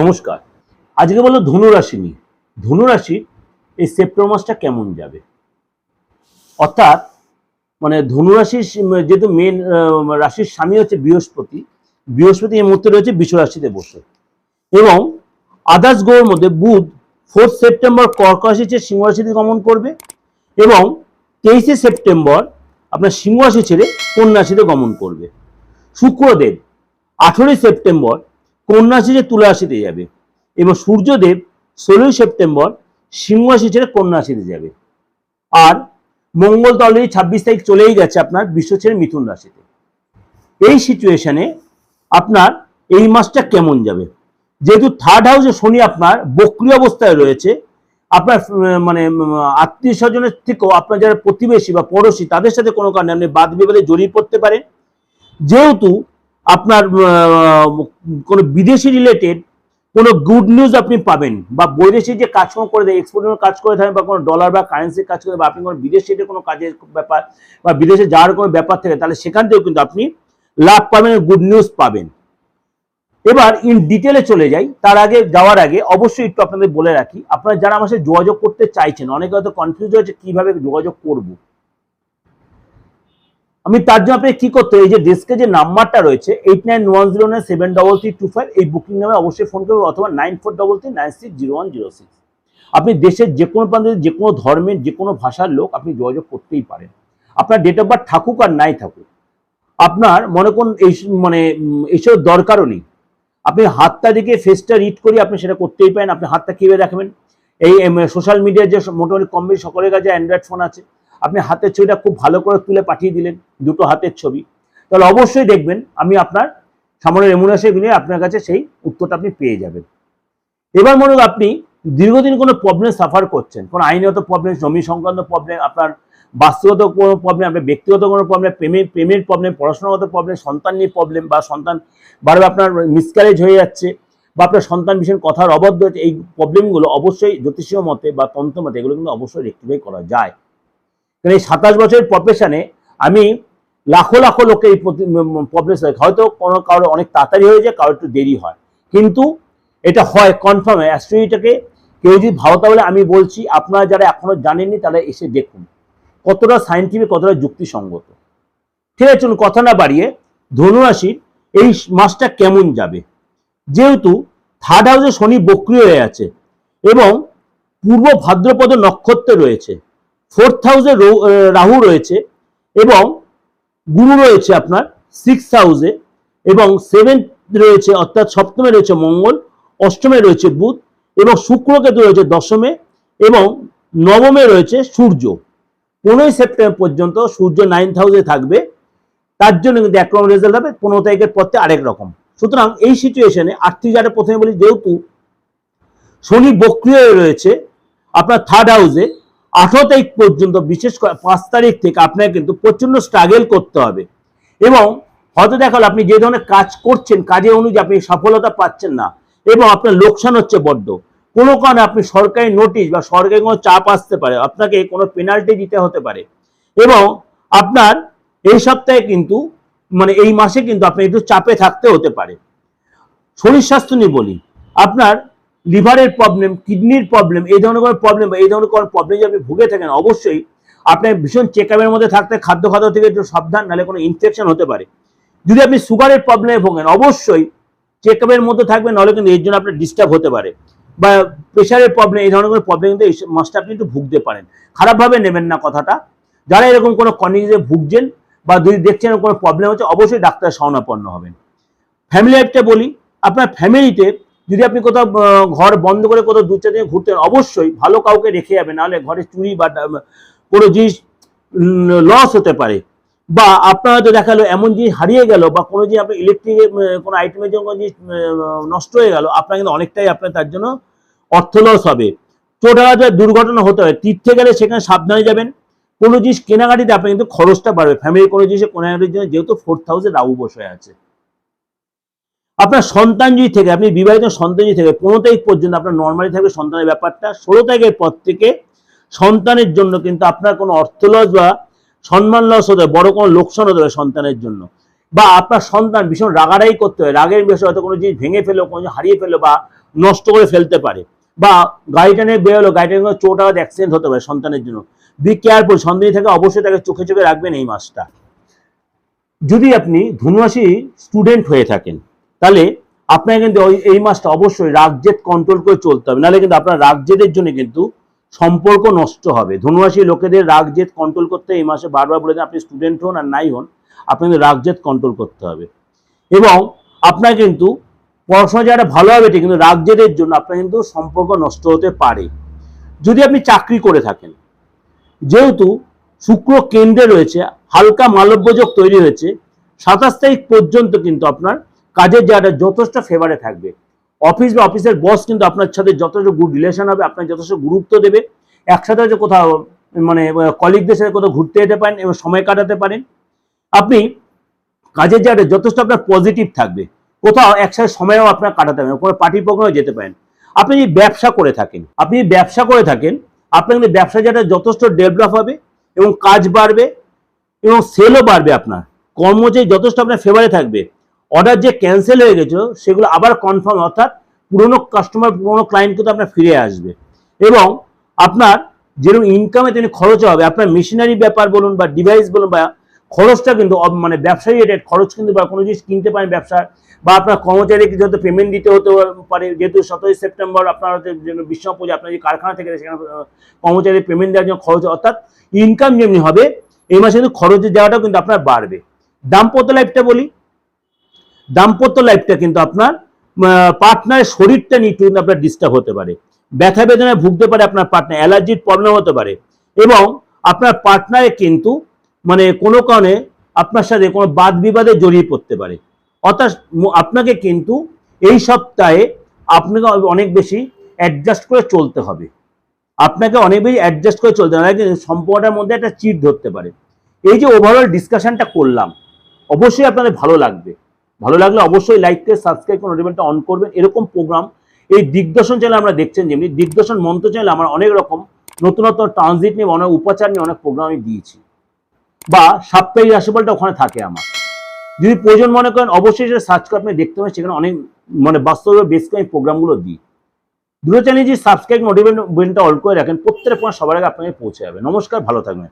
নমস্কার। আজকে বলো ধনুরাশি নিয়ে। ধনুরাশি এই সেপ্টেম্বর মাসটা কেমন যাবে? অর্থাৎ মানে ধনুরাশির যেহেতু মেন রাশির স্বামী হচ্ছে বৃহস্পতি বৃহস্পতি এই মুহূর্তে রয়েছে বিশ্ব রাশিতে বসে। এবং আদার্স গ্রহের মধ্যে বুধ ফোর্থ সেপ্টেম্বর কর্ক রাশি চেয়ে সিংহ রাশিতে গমন করবে এবং তেইশে সেপ্টেম্বর আপনার সিংহ রাশি ছেড়ে কন্যা রাশিতে গমন করবে। শুক্রদেব আঠেরোই সেপ্টেম্বর কন্যা রাশি ছেড়ে তুলা রাশিতে যাবে এবং সূর্যদেব ষোলোই সেপ্টেম্বর সিংহ রাশি ছেড়ে কন্যা রাশিতে যাবে। আর মঙ্গল তো অলরেডি ছাব্বিশ তারিখ চলেই গেছে আপনার, বিশ্ব ছেড়ে মিথুন রাশিতে। এই সিচুয়েশনে আপনার এই মাসটা কেমন যাবে? যেহেতু থার্ড হাউসে শনি আপনার বক্রি অবস্থায় রয়েছে, আপনার মানে আত্মীয় স্বজনের থেকেও আপনার যারা প্রতিবেশী বা পড়োশী, তাদের সাথে কোনো কারণে আপনি বাদ বিবাদে জড়িয়ে পড়তে পারেন। যেহেতু আপনার কোনো বিদেশি রিলেটেড কোনো গুড নিউজ আপনি পাবেন বা বৈদেশিক যে কাজকর্ম করে দেয় এক্সপোর্টের কাজ করে থাকেন বা কোনো ডলার বা কারেন্সির কাজ করে বা আপনি কোনো বিদেশিতে কোনো কাজের ব্যাপার বা বিদেশে যাওয়ার কোনো ব্যাপার থাকে, তাহলে সেখান থেকেও কিন্তু আপনি লাভ পাবেন গুড নিউজ পাবেন। এবার ইন ডিটেলে চলে যাই, তার আগে যাওয়ার আগে অবশ্যই একটু আপনাদের বলে রাখি, আপনারা যারা আমার সাথে যোগাযোগ করতে চাইছেন, অনেকে হয়তো কনফিউজ হয়েছে কীভাবে যোগাযোগ করব। আমি তার জন্য আপনি কি করতে এই যে ডেস্কে যে নাম্বারটা রয়েছে eight nine one zero nine seven double three two five এই বুকিং নামে অবশ্যই ফোন করবে অথবা nine four double three nine six zero one zero six আপনি দেশের যে কোনো প্রান্তে, যে কোনো ধর্মের, যে কোনো ভাষার লোক আপনি যোগাযোগ করতেই পারেন। আপনার ডেট অফ বার্থ থাকুক আর নাই থাকুক, আপনার মনে করুন এই মানে এইসব দরকারও নেই। আপনি হাতটা দেখে ফেসটা রিড করি আপনি সেটা করতেই পারেন, আপনি হাতটা কীভাবে রাখবেন এই সোশ্যাল মিডিয়ার যে মোটামুটি কম বেশি সকলের কাছে অ্যান্ড্রয়েড ফোন আছে। আপনি হাতের ছবিটা খুব ভালো করে তুলে পাঠিয়ে দিলেন, দুটো হাতের ছবি। তাহলে অবশ্যই দেখবেন, আমি আপনার সামনে রেমুনেশন মিলে আপনার কাছে সেই উত্তরটা আপনি পেয়ে যাবেন। এবার মনে আপনি দীর্ঘদিন কোনো প্রবলেম সাফার করছেন, কোনো আইনগত প্রবলেম জমি সংক্রান্ত প্রবলেম আপনার বাস্তুগত কোনো প্রবলেম আপনার ব্যক্তিগত কোনো প্রবলেম প্রেমের প্রেমের প্রবলেম পড়াশোনাগত প্রবলেম সন্তান নিয়ে প্রবলেম বা সন্তান বারবার আপনার মিসক্যারেজ হয়ে যাচ্ছে বা আপনার সন্তান ভীষণ কথার অবদ্ধ এই প্রবলেমগুলো অবশ্যই জ্যোতিষীয় মতে বা তন্ত্র মতে এগুলো কিন্তু অবশ্যই রেক্টিফাই করা যায়। কারণ এই সাতাশ বছরের প্রফেশনে আমি লাখো লাখো লোকের এই প্রফেশন হয়তো কোনো কারও অনেক তাড়াতাড়ি হয়ে যায়, কারও একটু দেরি হয়। কিন্তু এটা হয় কনফার্ম অ্যাস্ট্রোলজিটাকে কেউ যদি ভালো তাহলে আমি বলছি, আপনারা যারা এখনও জানেননি তারা এসে দেখুন। কতটা সাইন্টিফিক কতটা যুক্তিসঙ্গত। ঠিক আছে, চলুন কথা না বাড়িয়ে ধনুরাশির এই মাসটা কেমন যাবে? যেহেতু থার্ড হাউসে শনি বক্রিয় হয়ে আছে এবং পূর্ব ভাদ্রপদ নক্ষত্রে রয়েছে। ফোর্থ হাউসে রাহু রয়েছে এবং গুরু রয়েছে আপনার সিক্স হাউসে এবং সেভেন্থ রয়েছে অর্থাৎ সপ্তমে রয়েছে মঙ্গল, অষ্টমে রয়েছে বুধ এবং শুক্রকেতু রয়েছে দশমে এবং নবমে রয়েছে সূর্য। পনেরোই সেপ্টেম্বর পর্যন্ত সূর্য নাইন্থ হাউসে থাকবে। তার জন্য কিন্তু একরকম রেজাল্ট হবে, পনেরো তারিখের পর থেকে আরেক রকম। সুতরাং এই সিচুয়েশনে আর্থিক যারা প্রথমে বলি, যেহেতু শনি বক্রিয় রয়েছে, আপনার থার্ড হাউসে আঠারো তারিখ পর্যন্ত, বিশেষ করে পাঁচ তারিখ থেকে আপনাকে কিন্তু প্রচণ্ড স্ট্রাগেল করতে হবে। এবং হয়তো দেখা আপনি যে ধরনের কাজ করছেন, কাজের অনুযায়ী আপনি সফলতা পাচ্ছেন না, এবং আপনার লোকসান হচ্ছে বড্ড। কোনো কারণে আপনি সরকারি নোটিশ বা সরকারি কোনো চাপ আসতে পারে, আপনাকে কোনো পেনাল্টি দিতে হতে পারে। এবং আপনার এই সপ্তাহে কিন্তু মানে এই মাসে কিন্তু আপনি একটু চাপে থাকতে হতে পারে। শরীর স্বাস্থ্য নিয়ে বলি, আপনার লিভারের প্রবলেম কিডনির প্রবলেম এই ধরনের কোনো প্রবলেম বা এই ধরনের কোনো প্রবলেম যদি আপনি ভুগে থাকেন, অবশ্যই আপনার ভীষণ চেক আপের মধ্যে থাকতে খাদ্য খাদ্য থেকে একটু সাবধান, নাহলে কোনো ইনফেকশন হতে পারে। যদি আপনি সুগারের প্রবলেমে ভোগেন, অবশ্যই চেক আপের মধ্যে থাকবেন নাহলে কিন্তু এর জন্য আপনার ডিস্টার্ব হতে পারে। বা প্রেশারের প্রবলেম এই ধরনের কোনো প্রবলেম কিন্তু এই মাসটা আপনি একটু ভুগতে পারেন। খারাপভাবে নেবেন না কথাটা। যারা এরকম কোনো কন্ডিশনে ভুগছেন বা যদি দেখছেন কোনো প্রবলেম হচ্ছে, অবশ্যই ডাক্তার শরণাপন্ন হবেন। ফ্যামিলি লাইফটা বলি, আপনার ফ্যামিলিতে যদি আপনি কোথাও ঘর বন্ধ করে কোথাও দু চার দিন ঘুরতেন, অবশ্যই ভালো কাউকে রেখে যাবেন, নাহলে ঘরে চুরি বা কোনো জিনিস লস হতে পারে। বা আপনার হয়তো দেখাল এমন জিনিস হারিয়ে গেল বা কোনো জিনিস আপনার ইলেকট্রিক কোনো আইটেমের জন্য কোনো জিনিস নষ্ট হয়ে গেল, আপনার কিন্তু অনেকটাই আপনার তার জন্য অর্থ লস হবে। চোট আঘাতের দুর্ঘটনা হতে হয় তীর্থে গেলে সেখানে সাবধানে যাবেন। কোনো জিনিস কেনাকাটিতে আপনার কিন্তু খরচটা বাড়বে। ফ্যামিলির কোনো জিনিসে কেনাকাটির জন্য যেহেতু ফোর্থ হাউসে রাহু বসে আছে। আপনার সন্তান যদি থেকে, আপনি বিবাহিত সন্তান যদি থেকে, পনেরো তারিখ পর্যন্ত আপনার নর্মালি থাকবে সন্তানের ব্যাপারটা, ষোলো তারিখের পর থেকে সন্তানের জন্য কিন্তু আপনার কোনো অর্থ লস বা সম্মান লস হতে বড় কোনো লোকসান হতে হবে সন্তানের জন্য। বা আপনার সন্তান ভীষণ রাগারাগি করতে হয়, রাগের বিষয়ে হয়তো কোনো জিনিস ভেঙে ফেলো কোনো হারিয়ে ফেলো বা নষ্ট করে ফেলতে পারে। বা গাড়িটা নিয়ে বেরোলো গাড়িটা নিয়ে চোট আঘাত অ্যাক্সিডেন্ট হতে পারে সন্তানের জন্য। বি কেয়ারফুল সন্তানী থেকে অবশ্যই তাকে চোখে চোখে রাখবেন এই মাসটা। যদি আপনি ধনুরাশি স্টুডেন্ট হয়ে থাকেন তাহলে আপনাকে কিন্তু ওই এই মাসটা অবশ্যই রাগজেদ কন্ট্রোল করে চলতে হবে। নাহলে কিন্তু আপনার রাগজেদের জন্য কিন্তু সম্পর্ক নষ্ট হবে। ধনুরাশি লোকেদের রাগজেদ কন্ট্রোল করতে এই মাসে বারবার বলে আপনি স্টুডেন্ট হন আর নাই হন, আপনাকে রাগজেদ কন্ট্রোল করতে হবে। এবং আপনার কিন্তু পড়াশোনা যারা ভালো হবে ঠিক, কিন্তু রাগজেদের জন্য আপনার কিন্তু সম্পর্ক নষ্ট হতে পারে। যদি আপনি চাকরি করে থাকেন, যেহেতু শুক্র কেন্দ্রে রয়েছে, হালকা মালব্যযোগ তৈরি হয়েছে, সাতাশ তারিখ পর্যন্ত কিন্তু আপনার কাজের জায়গাটা যথেষ্ট ফেভারে থাকবে। অফিস বা অফিসের বস কিন্তু আপনার সাথে যথেষ্ট গুড রিলেশন হবে, আপনার যথেষ্ট গুরুত্ব দেবে। একসাথে হয়তো কোথাও মানে কলিগদের সাথে কোথাও ঘুরতে যেতে পারেন এবং সময় কাটাতে পারেন। আপনি কাজের জায়গাটা যথেষ্ট আপনার পজিটিভ থাকবে। কোথাও একসাথে সময়ও আপনার কাটাতে পারেন, কোনো পার্টি প্রোগ্রামে যেতে পারেন। আপনি যদি ব্যবসা করে থাকেন, আপনি যদি ব্যবসা করে থাকেন, আপনার কিন্তু ব্যবসা জায়গাটা যথেষ্ট ডেভেলপ হবে এবং কাজ বাড়বে এবং সেলও বাড়বে আপনার। কর্মচারী যথেষ্ট আপনার ফেভারে থাকবে। অর্ডার যে ক্যান্সেল হয়ে গেছিল সেগুলো আবার কনফার্ম অর্থাৎ পুরনো কাস্টমার পুরনো ক্লায়েন্ট কিন্তু আপনার ফিরে আসবে। এবং আপনার যেরকম ইনকামে তেমনি খরচ হবে, আপনার মেশিনারি ব্যাপার বলুন বা ডিভাইস বলুন বা খরচটা কিন্তু মানে ব্যবসায়ী রেটেড খরচ কিন্তু বা কোনো জিনিস কিনতে পারেন ব্যবসার, বা আপনার কর্মচারীকে যত পেমেন্ট দিতে হতে পারে, যেহেতু সতেরোই সেপ্টেম্বর আপনার যেন বিশ্ব পুজো, আপনার যে কারখানা থেকে সেখানে কর্মচারীর পেমেন্ট দেওয়ার জন্য খরচ, অর্থাৎ ইনকাম যেমনি হবে, এই মাসে কিন্তু খরচের জায়গাটাও কিন্তু আপনার বাড়বে। দাম্পত্য লাইফটা বলি দাম্পত্য লাইফটা কিন্তু আপনার পার্টনারের শরীরটা নিয়ে কিন্তু আপনার ডিস্টার্ব হতে পারে। ব্যথা বেদনায় ভুগতে পারে আপনার পার্টনার অ্যালার্জির প্রবলেম হতে পারে। এবং আপনার পার্টনারে কিন্তু মানে কোনো কারণে আপনার সাথে কোনো বাদ বিবাদে জড়িয়ে পড়তে পারে। অর্থাৎ আপনাকে কিন্তু এই সপ্তাহে আপনাকে অনেক বেশি অ্যাডজাস্ট করে চলতে হবে। আপনাকে অনেক বেশি অ্যাডজাস্ট করে চলতে হবে। সম্পর্কটার মধ্যে একটা চিট ধরতে পারে। এই যে ওভারঅল ডিসকাশনটা করলাম, অবশ্যই আপনাদের ভালো লাগবে। ভালো লাগলে অবশ্যই লাইক করে সাবস্ক্রাইব করে নোটিফিকেশনটা অন করবেন। এরকম প্রোগ্রাম এই দিগদর্শন চ্যানেলে আমরা দেখছেন যেমনি, দিগদর্শন মন্ত্র চ্যানেলে আমার অনেক রকম নতুন নতুন ট্রানজিট নিয়ে, অনেক উপাচার নিয়ে অনেক প্রোগ্রাম আমি দিয়েছি। বা সাপ্তাহিক রাশিফলটা ওখানে থাকে আমার। যদি প্রয়োজন মনে করেন, অবশ্যই সেটা সার্চ করে আপনি দেখতে পাবেন সেখানে অনেক মানে বাস্তবে বেশ করে প্রোগ্রামগুলো দিই। দুটো চ্যানেল যে সাবস্ক্রাইব নোটিফিকেশনটা অল করে রাখেন, প্রত্যেকটা পয়েন্ট সবার আগে আপনাকে পৌঁছে যাবে। নমস্কার, ভালো থাকবেন।